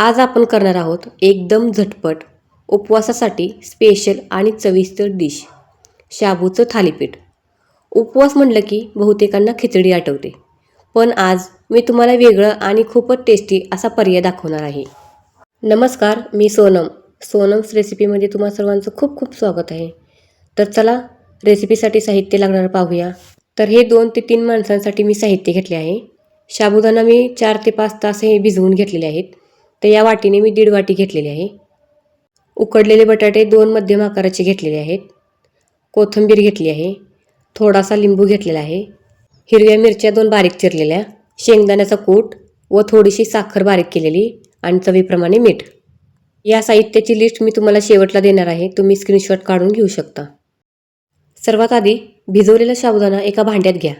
आज आपण करणार आहोत एकदम झटपट उपवासासाठी स्पेशल आणि चविष्ट डिश शाबूचं थालीपीठ. उपवास म्हटलं की बहुतेकांना खिचडी आठवते. पण आज मी तुम्हाला वेगळं आणि खूपच टेस्टी असा पर्याय दाखवणार आहे. नमस्कार मी सोनम. सोनम्स रेसिपीमध्ये तुम्हा सर्वांचं खूप खूप स्वागत आहे. तर चला रेसिपीसाठी साहित्य लागणार पाहूया. तर हे दोन ते तीन माणसांसाठी मी साहित्य घेतले आहे. साबुदाणा मी चार ते पाच तास हे भिजवून घेतलेले आहेत. तर या वाटीने मी दीड वाटी घेतलेली आहे. उकडलेले बटाटे दोन मध्यम आकाराचे घेतलेले आहेत. कोथिंबीर घेतली आहे. थोडासा लिंबू घेतलेला आहे. हिरव्या मिरच्या दोन बारीक चिरलेल्या शेंगदाण्याचा कूट व थोडीशी साखर बारीक केलेली आणि चवीप्रमाणे मीठ. या साहित्याची लिस्ट मी तुम्हाला शेवटला देणार आहे. तुम्ही स्क्रीनशॉट काढून घेऊ शकता. सर्वात आधी भिजवलेला साबुदाणा एका भांड्यात घ्या.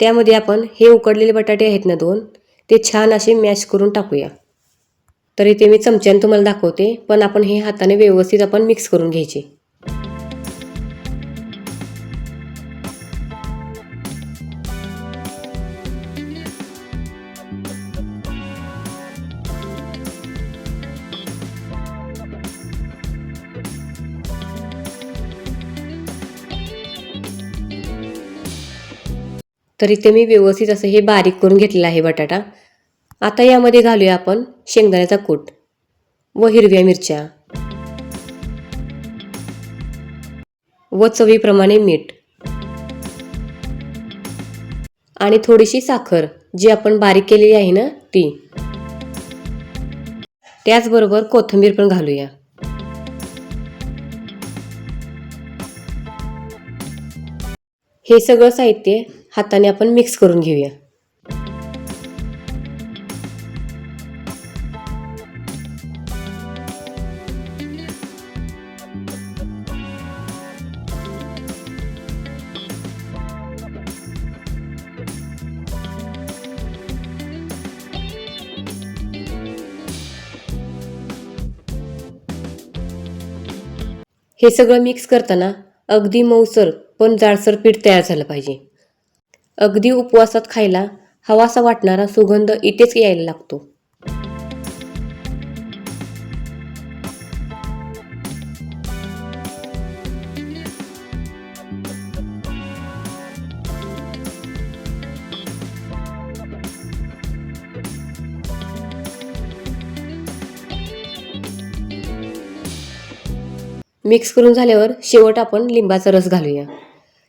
त्यामध्ये आपण हे उकडलेले बटाटे आहेत ना दोन ते छान असे मॅश करून टाकूया. तर इथे मी चमच्याने तुम्हाला दाखवते पण आपण हे हाताने व्यवस्थित आपण मिक्स करून घ्यायचे. तर इथे मी व्यवस्थित असं हे बारीक करून घेतलेलं आहे बटाटा. आता यामध्ये घालूया आपण शेंगदाण्याचा कूट व हिरव्या मिरच्या व चवीप्रमाणे मीठ आणि थोडीशी साखर जी आपण बारीक केलेली आहे ना ती. त्याचबरोबर कोथिंबीर पण घालूया. हे सगळं साहित्य हाताने आपण मिक्स करून घेऊया. हे सगळं मिक्स करताना अगदी मऊसर पण जाडसर पीठ तयार झालं पाहिजे. अगदी उपवासात खायला हवासा वाटणारा सुगंध इथेच यायला लागतो. मिक्स करून झाल्यावर शेवट आपण लिंबाचा रस घालूया.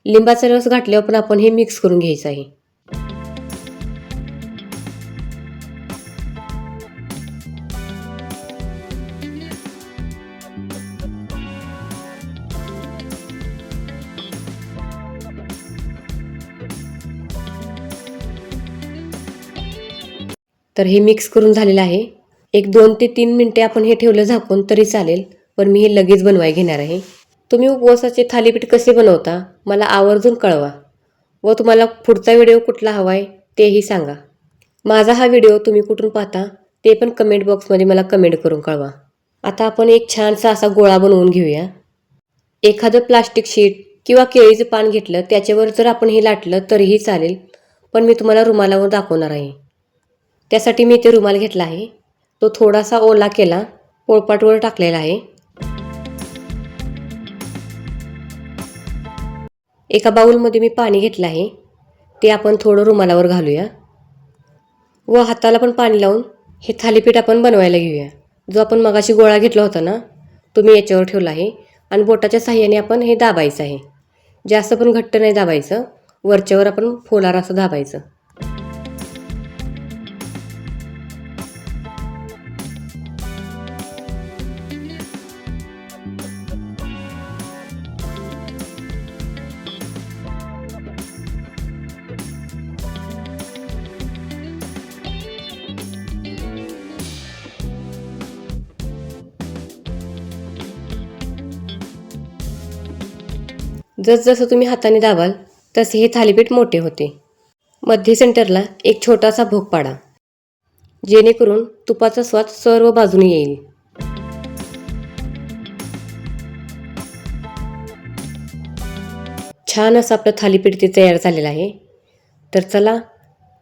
लिंबाचा रस घातल्यावर पण आपण हे मिक्स करून घ्यायचं आहे. तर हे मिक्स करून झालेलं आहे. एक दोन ते तीन मिनटे आपण हे ठेवलं झाकून तरी चालेल पण मी हे लगेच बनवाय घेणार आहे. तुम्ही उपवासाचे थालीपीठ कसे बनवता मला आवर्जून कळवा व तुम्हाला पुढचा व्हिडिओ कुठला हवा आहे तेही सांगा. माझा हा व्हिडिओ तुम्ही कुठून पाहता ते पण कमेंट बॉक्समध्ये मला कमेंट करून कळवा. आता आपण एक छानसा असा गोळा बनवून घेऊया. एखादं प्लास्टिक शीट किंवा केळीचं पान घेतलं त्याच्यावर जर आपण हे लाटलं तरीही चालेल पण मी तुम्हाला रुमालावर दाखवणार आहे. त्यासाठी मी इथे रुमाल घेतला आहे. तो थोडासा ओला केला पोळपाटवर टाकलेला आहे. एका बाऊलमध्ये मी पाणी घेतलं आहे. ते आपण थोडं रुमालावर घालूया. व हाताला पण पाणी लावून हे थालीपीठ आपण बनवायला घेऊया. जो आपण मगाशी गोळा घेतला होता ना तो मी याच्यावर ठेवला आहे आणि बोटाच्या साह्याने आपण हे दाबायचं आहे. जास्त पण घट्ट नाही दाबायचं. वरच्यावर आपण फोलार असं दाबायचं. जसजसं तुम्ही हाताने दाबाल तसे हे थालीपीठ मोठे होते. मध्य सेंटरला एक छोटासा भोग पाडा जेणेकरून तुपाचा स्वाद सर्व बाजूने येईल. छान असं आपलं थालीपीठ ते तयार झालेलं आहे. तर चला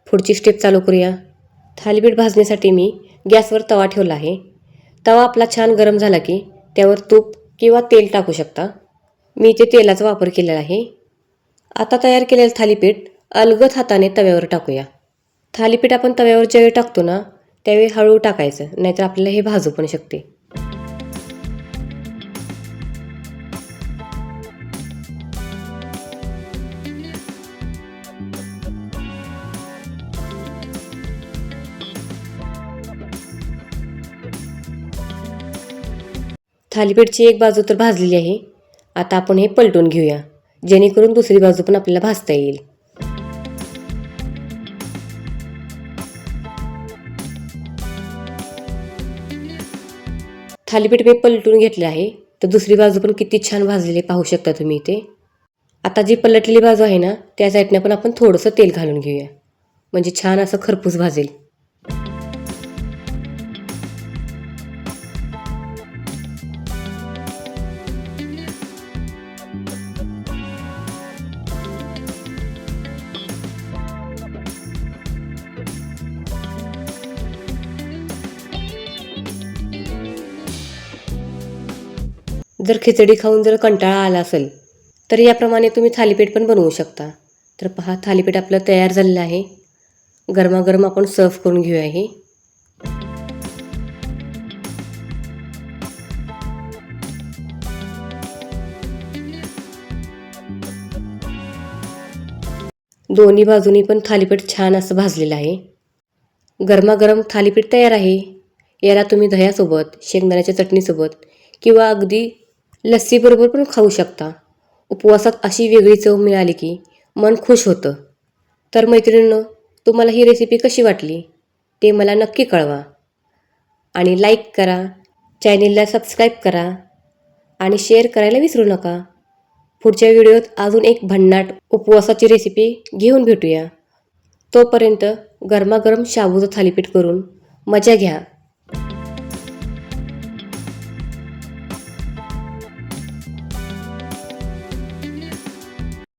पुढची स्टेप चालू करूया. थालीपीठ भाजण्यासाठी मी गॅसवर तवा ठेवला आहे. तवा आपला छान गरम झाला की त्यावर तूप किंवा तेल टाकू शकता. मी इथे तेलाचा वापर केलेला आहे. आता तयार केलेलं थालीपीठ अलगद हाताने तव्यावर टाकूया. थालीपीठ आपण तव्यावर ज्यावेळी टाकतो ना त्यावेळी हळू टाकायचं नाहीतर आपल्याला हे भाजू पण शकते. थालीपीठची एक बाजू तर भाजलेली आहे. आता आपण हे पलटून घेऊया. जेणेकरून दुसरी बाजू पण आपल्याला भाजता येईल. थालीपीठ मी पलटून घेतले आहे तर दुसरी बाजू पण किती छान भाजलेली पाहू शकता तुम्ही इथे. आता जी पलटलेली बाजू आहे ना त्या साईडने पण आपण थोडंसं तेल घालून घेऊया. म्हणजे छान असं खरपूस भाजेल. जर खिचडी खाऊन जर कंटाळा आला असेल तर याप्रमाणे तुम्ही थालीपीठ पण बनवू शकता. तर पहा थालीपीठ आपलं तयार झालेलं आहे. गरमागरम आपण सर्व करून घेऊया हे. दोन्ही बाजूनी पण थालीपीठ छान असं भाजलेलं आहे. गरमागरम थालीपीठ तयार आहे. याला तुम्ही दह्यासोबत शेंगदाण्याच्या चटणीसोबत किंवा अगदी लस्सीबरोबर पण खाऊ शकता. उपवासात अशी वेगळी चव मिळाली की मन खुश होतं. तर मैत्रिणींनो तुम्हाला ही रेसिपी कशी वाटली? ते मला नक्की कळवा. आणि लाईक करा चॅनेलला सबस्क्राईब करा आणि शेअर करायला विसरू नका. पुढच्या व्हिडिओत अजून एक भन्नाट उपवासाची रेसिपी घेऊन भेटूया. तोपर्यंत गरमागरम शाबूचं थालीपीठ करून मजा घ्या.